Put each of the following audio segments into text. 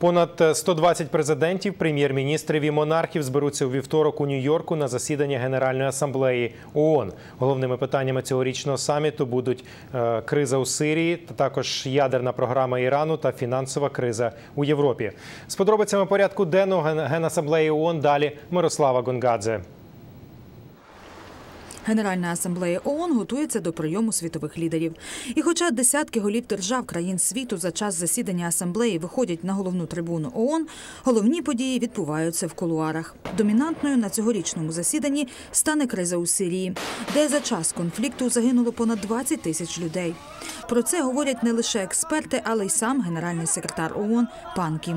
Понад 120 президентів, прем'єр-міністрів і монархів зберуться у вівторок у Нью-Йорку на засідання Генеральної асамблеї ООН. Головними питаннями цьогорічного саміту будуть е, криза у Сирії, та також ядерна програма Ірану та фінансова криза у Європі. З подробицями порядку денного Ген- Генасамблеї ООН далі Мирослава Гонгадзе. Генеральна асамблея ООН готується до прийому світових лідерів. І хоча десятки голів держав країн світу за час засідання асамблеї виходять на головну трибуну ООН, головні події відбуваються в кулуарах. Домінантною на цьогорічному засіданні стане криза у Сирії, де за час конфлікту загинуло понад 20 тисяч людей. Про це говорять не лише експерти, але й сам генеральний секретар ООН пан Кі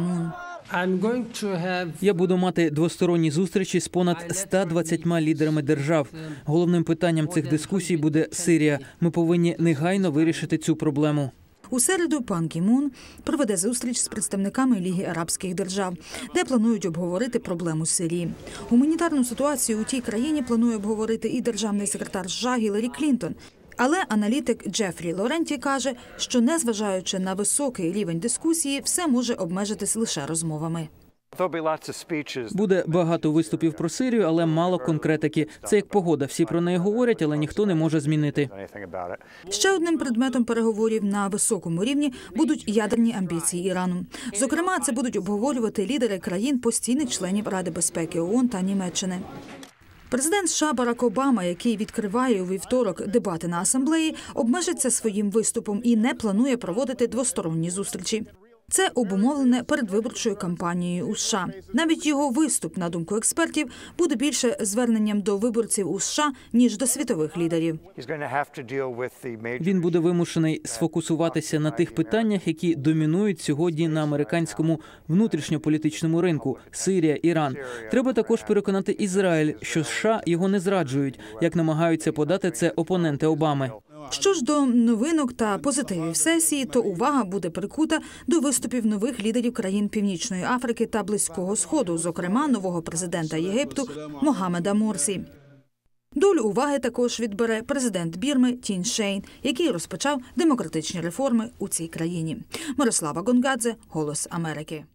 Я буду мати двосторонні зустрічі з понад 120 лідерами держав. Головним питанням цих дискусій буде Сирія. Ми повинні негайно вирішити цю проблему. У середу пан Кі Мун проведе зустріч з представниками Ліги арабських держав, де планують обговорити проблему Сирії. Гуманітарну ситуацію у тій країні планує обговорити і державний секретар США Гіларі Клінтон. Але аналітик Джефрі Лоренті каже, що незважаючи на високий рівень дискусії, все може обмежитись лише розмовами. Буде багато виступів про Сирію, але мало конкретики. Це як погода. Всі про неї говорять, але ніхто не може змінити. Ще одним предметом переговорів на високому рівні будуть ядерні амбіції Ірану. Зокрема, це будуть обговорювати лідери країн постійних членів Ради безпеки ООН та Німеччини. Президент США Барак Обама, який відкриває у вівторок дебати на асамблеї, обмежиться своїм виступом і не планує проводити двосторонні зустрічі. Це обумовлене передвиборчою кампанією у США. Навіть його виступ, на думку експертів, буде більше зверненням до виборців у США ніж до світових лідерів. Він буде вимушений сфокусуватися на тих питаннях, які домінують сьогодні на американському внутрішньополітичному ринку Сирія, Іран. Треба також переконати Ізраїль, що США його не зраджують, як намагаються подати це опоненти Обами. Що ж до новинок та позитивів сесії, то увага буде прикута до виступів нових лідерів країн Північної Африки та Близького Сходу, зокрема нового президента Єгипту Могамеда Морсі. Долю уваги також відбере президент Бірми Тін Шейн, який розпочав демократичні реформи у цій країні. Мирослава Гонгадзе, Голос Америки.